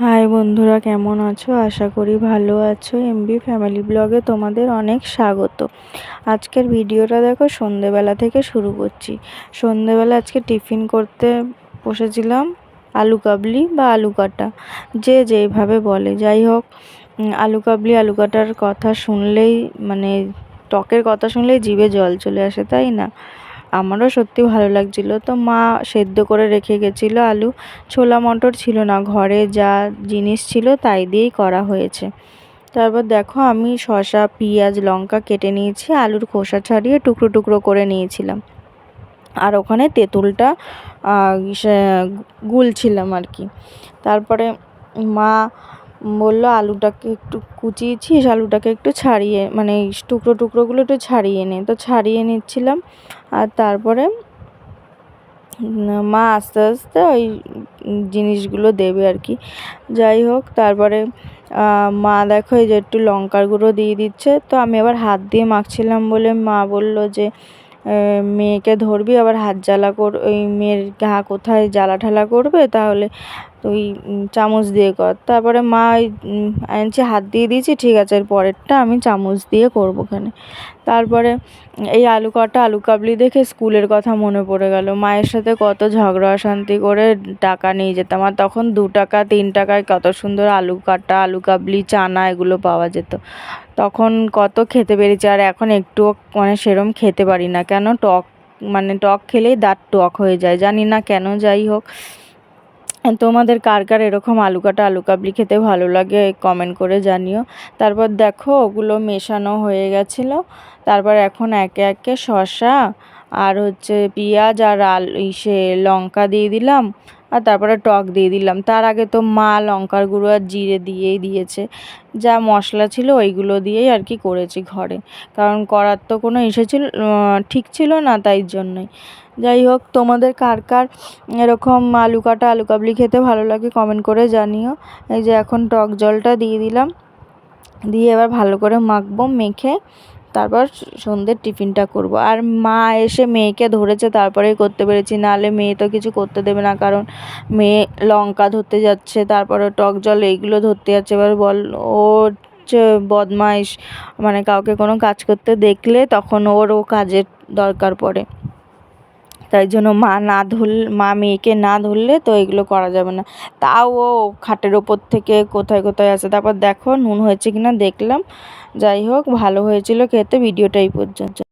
High বন্ধুরা, কেমন আছো? আশা করি ভালো আছো। এমবি ফ্যামিলি ব্লগে তোমাদের অনেক স্বাগত। আজকের ভিডিওটা দেখো, সন্ধেবেলা থেকে শুরু করছি। সন্ধেবেলা আজকে টিফিন করতে বসেছিলাম আলু কাবলি বা আলু কাটা, যে যেইভাবে বলে। যাই হোক আলু কাবলি, আলু কাটার কথা শুনলেই মানে টকের কথা শুনলেই জিভে জল চলে আসে, তাই না? আমারও সত্যি ভালো লাগছিল। তো মা সেদ্ধ করে রেখে গেছিল আলু। ছোলা মটর ছিল না, ঘরে যা জিনিস ছিল তাই দিয়েই করা হয়েছে। তারপর দেখো আমি শসা, পেঁয়াজ, লঙ্কা কেটে নিয়েছি, আলুর খোসা ছাড়িয়ে টুকরো টুকরো করে নিয়েছিলাম। আর ওখানে তেঁতুলটা গুলছিলাম আর কি। তারপরে মা বলল, আলুটাকে একটু কুচিয়েছিস, আলুটাকে একটু ছাড়িয়ে মানে টুকরো টুকরোগুলো একটু ছাড়িয়ে নে। তো ছাড়িয়ে নিচ্ছিলাম। আর তারপরে মা আস্তে আস্তে ওই জিনিসগুলো দেবে আর কি। যাই হোক, তারপরে মা দেখো এই যে একটু লঙ্কার গুঁড়ো দিয়ে দিচ্ছে। তো আমি আবার হাত দিয়ে মাখছিলাম বলে মা বলল যে মেয়েকে ধরবি, আবার হাত জ্বালা কর, ওই মেয়ের ঘা কোথায় জ্বালা ঠালা করবে? তাহলে ওই চামচ দিয়ে কর। তারপরে মা ওই আনছি, হাত দিয়ে দিয়েছি, ঠিক আছে, এর পরেরটা আমি চামচ দিয়ে করব ওখানে। তারপরে, এই আলু কটা আলু কাবলি দেখে স্কুলের কথা মনে পড়ে গেল। মায়ের সাথে কত ঝগড়া অশান্তি করে টাকা নিয়ে যেতাম। আর তখন দু টাকা, তিন টাকায় কত সুন্দর আলু কাটা, আলু কাবলি, চানা এগুলো পাওয়া যেত। তখন কত খেতে পেরেছি। আর এখন একটুও মানে সেরম খেতে পারি না। কেন? টক মানে টক খেলেই দাঁত টক হয়ে যায়। জানি না কেন যাই হোক। তোমাদের কার কার এরকম আলু কাটা, আলু কাবলি খেতে ভালো লাগে কমেন্ট করে জানিও। তারপর দেখো, ওগুলো মেশানো হয়ে গেছিল। তারপর এখন একে একে শশা আর হচ্ছে পেঁয়াজ আর আল, ইসে লঙ্কা দিয়ে দিলাম। আর তারপরে টক দিয়ে দিলাম। তার আগে তো মা লঙ্কার গুঁড়ো আর জিরে দিয়েই দিয়েছে। যা মশলা ছিল ওইগুলো দিয়েই আর কি করেছি ঘরে। কারণ করার তো কোনো ইসে ছিল ঠিক ছিল না তাই জন্যই। যাই হোক, তোমাদের কার কার এরকম আলু কাটা, আলু কাবলি খেতে ভালো লাগে কমেন্ট করে জানিও। এই যে এখন টক জলটা দিয়ে দিলাম। দিয়ে এবার ভালো করে মাখবো, মেখে তারপর সন্ধ্যের টিফিনটা করব। আর মা এসে মেয়েকে ধরেছে, তারপরেই করতে পেরেছি। নাহলে মেয়ে তো কিছু করতে দেবে না, কারণ মেয়ে লঙ্কা ধরতে যাচ্ছে, তারপরে টক জল এইগুলো ধরতে যাচ্ছে। এবার বল, ও হচ্ছে বদমাইশ। মানে কাউকে কোনো কাজ করতে দেখলে তখন ওর ও কাজের দরকার পড়ে। তাই জন্য মা না ধরলে মা মেয়েকে না ধরলে তো এগুলো করা যাবে না। তাও ও খাটের ওপর থেকে কোথায় কোথায় আছে? তারপর দেখো নুন হয়েছে কিনা দেখলাম। যাই হোক, ভালো হয়েছিল খেতে, ভিডিওটা এই পর্যন্ত।